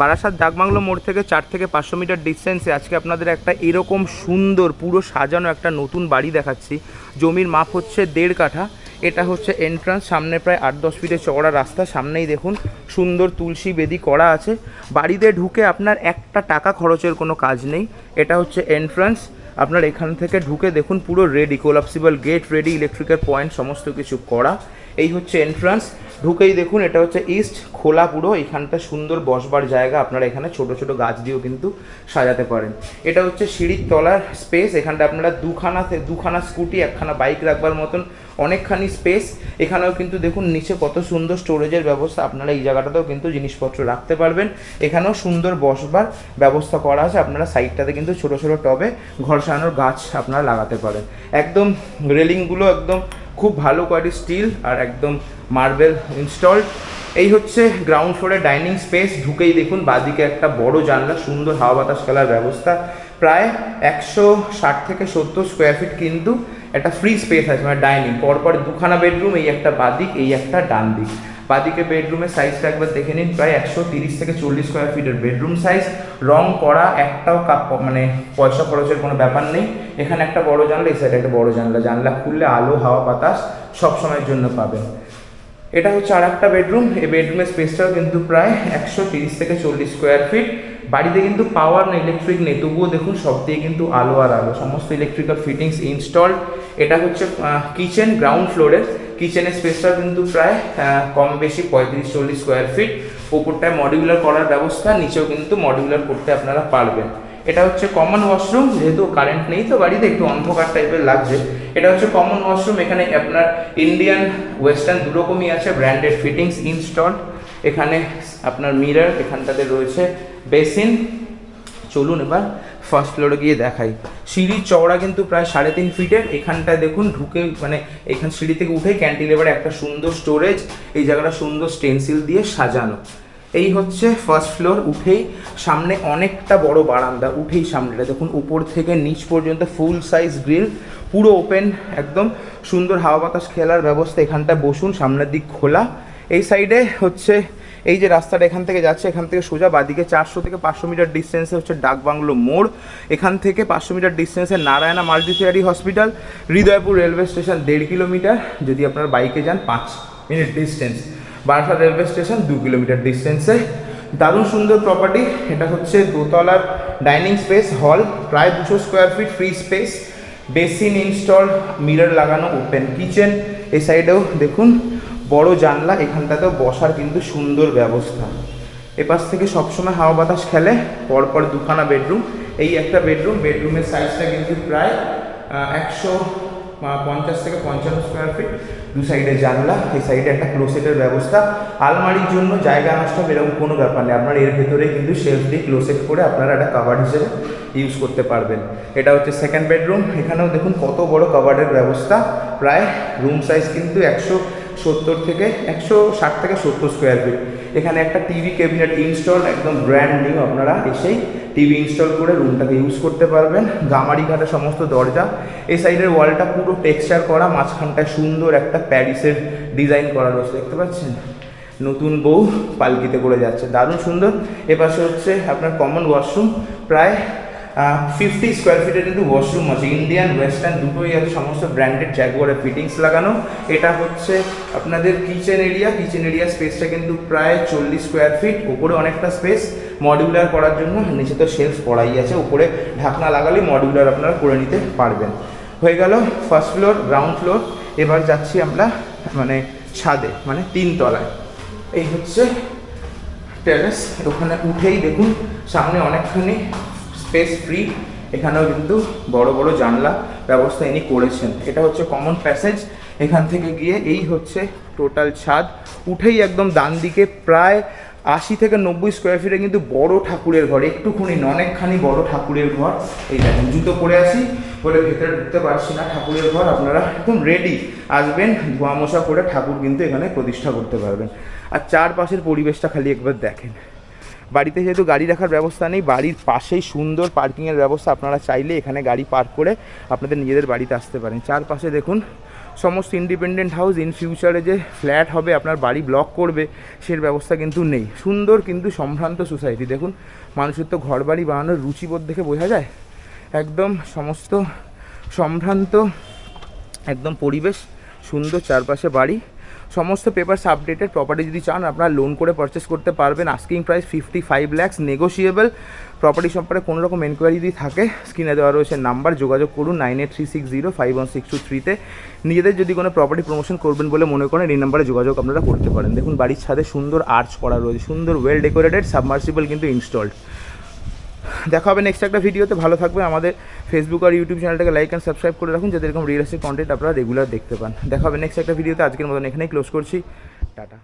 বারাসাত ডাকবাংলো মোড় থেকে চার থেকে পাঁচশো মিটার ডিস্টেন্সে আজকে আপনাদের একটা এরকম সুন্দর, পুরো সাজানো একটা নতুন বাড়ি দেখাচ্ছি। জমির মাপ হচ্ছে দেড় কাঠা। এটা হচ্ছে এন্ট্রান্স সামনে প্রায় আট দশ ফিটের চওড়া রাস্তা। সামনেই দেখুন, সুন্দর তুলসী বেদি করা আছে। বাড়িতে ঢুকে আপনার একটা টাকা খরচের কোনো কাজ নেই। এটা হচ্ছে এন্ট্রান্স আপনার এখান থেকে ঢুকে দেখুন, পুরো ready collapsible gate ready electrical point সমস্ত কিছু করা। এই হচ্ছে এন্ট্রান্স ঢুকেই দেখুন, এটা হচ্ছে ইস্ট খোলা পুরো, এখানটা সুন্দর বসবার জায়গা, আপনারা এখানে ছোট ছোট গাছ দিয়েও কিন্তু সাজাতে পারেন। এটা হচ্ছে সিঁড়ির তলার স্পেস, এখানটা আপনারা দুখানা দুখানা স্কুটি, একখানা বাইক রাখবার মতন অনেকখানি স্পেস। এখানেও কিন্তু দেখুন, নিচে কত সুন্দর স্টোরেজের ব্যবস্থা, আপনারা এই জায়গাটাতেও কিন্তু জিনিসপত্র রাখতে পারবেন। এখানেও সুন্দর বসবার ব্যবস্থা করা আছে, আপনারা সাইডটাতে কিন্তু ছোট ছোট টবে ঘর সাজানোর গাছ আপনারা লাগাতে পারেন। একদম রেলিংগুলো একদম খুব ভালো কোয়ালিটি স্টিল আর একদম মার্বেল ইনস্টলড এই হচ্ছে গ্রাউন্ড ফ্লোরে ডাইনিং স্পেস ঢুকেই দেখুন বাদিকে একটা বড় জানলা, সুন্দর হাওয়া বাতাস খেলার ব্যবস্থা। প্রায় একশো ষাট থেকে সত্তর স্কোয়ার ফিট কিন্তু একটা ফ্রি স্পেস আছে মানে ডাইনিং পরপর দুখানা বেডরুম এই একটা বাদিক, এই একটা ডান দিক বাদিকে বেডরুমের সাইজটা একবার দেখে নিন, প্রায় একশো তিরিশ থেকে চল্লিশ স্কোয়ার ফিটের বেডরুম সাইজ রং করা একটাও কাপ মানে পয়সা খরচের কোনো ব্যাপার নেই। এখানে একটা বড় জানলা, এই সাইডে একটা বড় জানলা। জানলা খুললে আলো, হাওয়া, বাতাস সব সময়ের জন্য পাবেন। এটা হচ্ছে আর একটা বেডরুম। এই বেডরুমের স্পেসটাও কিন্তু প্রায় একশো তিরিশ থেকে চল্লিশ স্কোয়ার ফিট বাড়িতে কিন্তু পাওয়ার না ইলেকট্রিক নেই। তবুও দেখুন, সব দিয়ে কিন্তু আলো আর আলো। সমস্ত ইলেকট্রিক্যাল ফিটিংস ইনস্টলড এটা হচ্ছে কিচেন গ্রাউন্ড ফ্লোরের কিচেনের স্পেসটাও কিন্তু প্রায় কম বেশি পঁয়ত্রিশ চল্লিশ স্কোয়ার ফিট উপরটায় মডিউলার করার ব্যবস্থা, নিচেও কিন্তু মডিউলার করতে আপনারা পারবেন। এটা হচ্ছে কমন ওয়াশরুম যেহেতু কারেন্ট নেই তো বাড়িতে, একটু অন্ধকার টাইপের লাগছে। এটা হচ্ছে কমন ওয়াশরুম এখানে আপনার ইন্ডিয়ান ওয়েস্টার্ন দুরকমই আছে ব্র্যান্ডেড ফিটিংস ইনস্টলড এখানে আপনার মিরর এখানটাতে রয়েছে বেসিন চলুন এবার ফার্স্ট ফ্লোরে গিয়ে দেখাই। সিঁড়ির চওড়া কিন্তু প্রায় সাড়ে তিন ফিটের। এখানটায় দেখুন ঢুকে মানে এখান সিঁড়ি থেকে উঠেই ক্যান্টিলেভারে একটা সুন্দর স্টোরেজ এই জায়গাটা সুন্দর স্টেনসিল দিয়ে সাজানো। এই হচ্ছে ফার্স্ট ফ্লোর উঠেই সামনে অনেকটা বড় বারান্দা, উঠেই সামনেটা। দেখুন, উপর থেকে নিচ পর্যন্ত ফুল সাইজ গ্রিল পুরো ওপেন একদম সুন্দর হাওয়া বাতাস খেলার ব্যবস্থা। এখানটা বসুন, সামনের দিক খোলা। এই সাইডে হচ্ছে এই যে রাস্তাটা এখান থেকে যাচ্ছে, এখান থেকে সোজা বাদিকে চারশো থেকে পাঁচশো মিটার ডিস্টেন্সে হচ্ছে ডাকবাংলো মোড়। এখান থেকে পাঁচশো metre ডিস্টেন্সে Narayana multispeciality hospital, Hridaypur railway station দেড় কিলোমিটার। যদি আপনার বাইকে যান, পাঁচ minute distance Barasat railway station দু কিলোমিটার ডিস্টেন্সে দারুণ সুন্দর প্রপার্টি এটা হচ্ছে দোতলার ডাইনিং স্পেস হল প্রায় দুশো square feet free space basin install mirror লাগানো ওপেন কিচেন এই সাইডেও দেখুন বড় জানলা, এখানটাতেও বসার কিন্তু সুন্দর ব্যবস্থা। এপাশ থেকে সবসময় হাওয়া বাতাস খেলে, পরপর দুখানা বেডরুম। এই একটা বেডরুম, বেডরুমের সাইজটা কিন্তু প্রায় একশো পঞ্চাশ থেকে পঞ্চান্ন স্কোয়ার ফিট দু সাইডে জানলা, এই সাইডে একটা ক্লোসেটের ব্যবস্থা। আলমারির জন্য জায়গা নষ্ট এরকম কোনো ব্যাপার নেই। আপনার এর ভেতরে কিন্তু শেলফ দিয়ে ক্লোসেট করে আপনারা একটা কাভার হিসেবে ইউজ করতে পারবেন। এটা হচ্ছে সেকেন্ড বেডরুম এখানেও দেখুন কত বড় কাভারের ব্যবস্থা। প্রায় রুম সাইজ কিন্তু একশো সত্তর থেকে একশো ষাট থেকে সত্তর স্কোয়ার ফিট এখানে একটা টিভি ক্যাবিনেট ইনস্টল একদম ব্র্যান্ড নিউ আপনারা এসেই টিভি ইনস্টল করে রুমটাকে ইউজ করতে পারবেন। গামারি ঘাটে সমস্ত দরজা। এই সাইডের ওয়ালটা পুরো টেক্সচার করা, মাঝখানটায় সুন্দর একটা প্যারিসের ডিজাইন করা রয়েছে। দেখতে পাচ্ছেন? নতুন বউ পালকিতে করে যাচ্ছে। দারুণ সুন্দর। এপাশে হচ্ছে আপনার কমন ওয়াশরুম প্রায় ফিফটি স্কোয়ার ফিটের কিন্তু ওয়াশরুম আছে। ইন্ডিয়ান ওয়েস্টার্ন দুটোই আছে, সমস্ত ব্র্যান্ডেড জ্যাগুয়ারের ফিটিংস লাগানো। এটা হচ্ছে আপনাদের কিচেন এরিয়া কিচেন এরিয়া স্পেসটা কিন্তু প্রায় চল্লিশ স্কোয়ার ফিট উপরে অনেকটা স্পেস মডিউলার করার জন্য নিচে তো শেলফ পড়াই আছে। উপরে ঢাকনা লাগালে মডিউলার আপনারা করে নিতে পারবেন। হয়ে গেল ফার্স্ট ফ্লোর গ্রাউন্ড ফ্লোর এবার যাচ্ছি আমরা মানে ছাদে মানে তিন তলায়। এই হচ্ছে টেরেস ওখানে উঠেই দেখুন, সামনে অনেকখানি স্পেস ফ্রি এখানেও কিন্তু বড় বড় জানলা ব্যবস্থা ইনি করেছেন। এটা হচ্ছে কমন প্যাসেজ এখান থেকে গিয়ে এই হচ্ছে টোটাল ছাদ। উঠেই একদম ডান দিকে প্রায় আশি থেকে নব্বই স্কোয়ার ফিটে কিন্তু বড় ঠাকুরের ঘর। একটুখানি অনেকখানি বড় ঠাকুরের ঘর। এই দেখেন, জুতো পরে আসি বলে ভেতরে ঢুকতে পারছি না। ঠাকুরের ঘর আপনারা একদম রেডি আসবেন, ধোয়া মশা করে ঠাকুর কিন্তু এখানে প্রতিষ্ঠা করতে পারবেন। আর চারপাশের পরিবেশটা খালি একবার দেখেন। বাড়িতে যেহেতু গাড়ি রাখার ব্যবস্থা নেই, বাড়ির পাশেই সুন্দর পার্কিংয়ের ব্যবস্থা আপনারা চাইলে এখানে গাড়ি পার্ক করে আপনাদের নিজেদের বাড়িতে আসতে পারেন। চারপাশে দেখুন, সমস্ত ইন্ডিপেন্ডেন্ট হাউস ইন ফিউচারে যে ফ্ল্যাট হবে, আপনার বাড়ি ব্লক করবে, সের ব্যবস্থা কিন্তু নেই। সুন্দর কিন্তু সম্ভ্রান্ত সোসাইটি দেখুন, মানুষের তো ঘর বাড়ি বানানোর রুচিবোধ দেখে বোঝা যায়। একদম সমস্ত সম্ভ্রান্ত, একদম পরিবেশ, সুন্দর চারপাশে বাড়ি। সমস্ত পেপারস আপডেটেড প্রপার্টি যদি চান, আপনারা লোন করে পারচেস করতে পারবেন। Asking price fifty five lakhs negotiable property সম্পর্কে কোনো রকম এনকোয়ারি যদি থাকে স্ক্রিনে দেওয়া রয়েছে নাম্বার যোগাযোগ করুন nine eight three six zero five one six two থ্রিতে নিজেদের যদি কোনো প্রপার্টি প্রমোশন করবেন বলে মনে করেন, এই নাম্বারে যোগাযোগ আপনারা করতে পারেন। দেখুন, বাড়ির ছাদে সুন্দর আর্চ করা রয়েছে, সুন্দর ওয়েল ডেকোরেটেড সাবমার্সিবল কিন্তু ইনস্টলড দেখা হবে নেক্সট একটা ভিডিওতে। ভালো থাকবে আমাদের ফেসবুক আর ইউটিউব চ্যানেলটাকে লাইক অ্যান্ড সাবস্ক্রাইব করে রাখুন, যাতে এরকম রিয়েল এস্টেট কন্টেন্ট আপনারা রেগুলার দেখতে পান। দেখা হবে নেক্সট একটা ভিডিওতে। আজকের মতন এখানেই ক্লোজ করছি। টাটা।